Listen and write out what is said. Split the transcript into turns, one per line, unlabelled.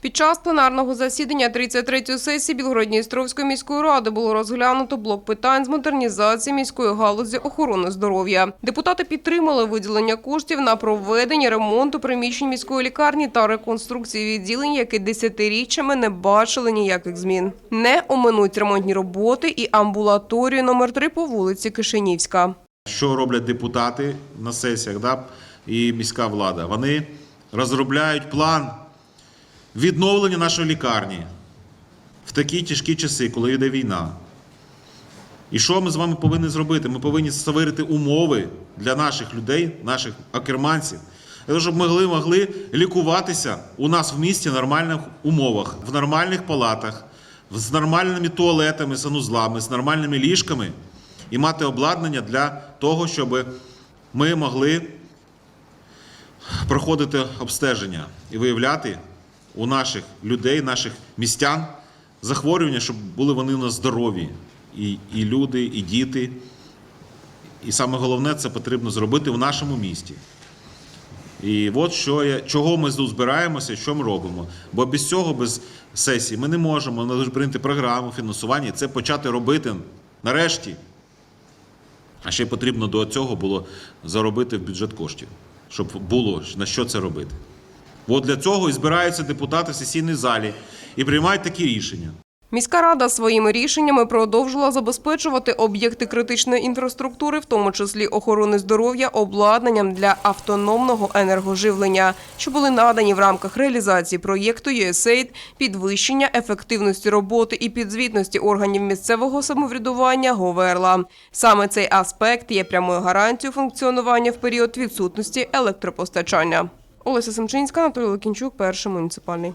Під час пленарного засідання 33-ї сесії Білгородністровської міської ради було розглянуто блок питань з модернізації міської галузі охорони здоров'я. Депутати підтримали виділення коштів на проведення ремонту приміщень міської лікарні та реконструкції відділень, які десятиріччями не бачили ніяких змін. Не оминуть ремонтні роботи і амбулаторію номер 3 по вулиці Кишинівська.
Що роблять депутати на сесіях да, і міська влада? Вони розробляють план відновлення нашої лікарні в такі тяжкі часи, коли йде війна. І що ми з вами повинні зробити? Ми повинні створити умови для наших людей, наших акерманців, щоб могли, могли лікуватися у нас в місті в нормальних умовах, в нормальних палатах, з нормальними туалетами, санузлами, з нормальними ліжками і мати обладнання для того, щоб ми могли проходити обстеження і виявляти у наших людей, наших містян захворювання, щоб були вони у нас здорові. І, і люди, і діти. І саме головне, це потрібно зробити в нашому місті. І от що я, чого ми тут збираємося, що ми робимо. Бо без цього, без сесії, ми не можемо ми повинні прийняти програму фінансування це почати робити нарешті. А ще потрібно до цього було заробити в бюджет коштів, щоб було на що це робити. От для цього і збираються депутати в сесійній залі і приймають такі рішення.
Міська рада своїми рішеннями продовжила забезпечувати об'єкти критичної інфраструктури, в тому числі охорони здоров'я, обладнанням для автономного енергоживлення, що були надані в рамках реалізації проєкту USAID, підвищення ефективності роботи і підзвітності органів місцевого самоврядування Говерла. Саме цей аспект є прямою гарантією функціонування в період відсутності електропостачання. Олеся Семчинська, Анатолій Лукінчук, перший муніципальний.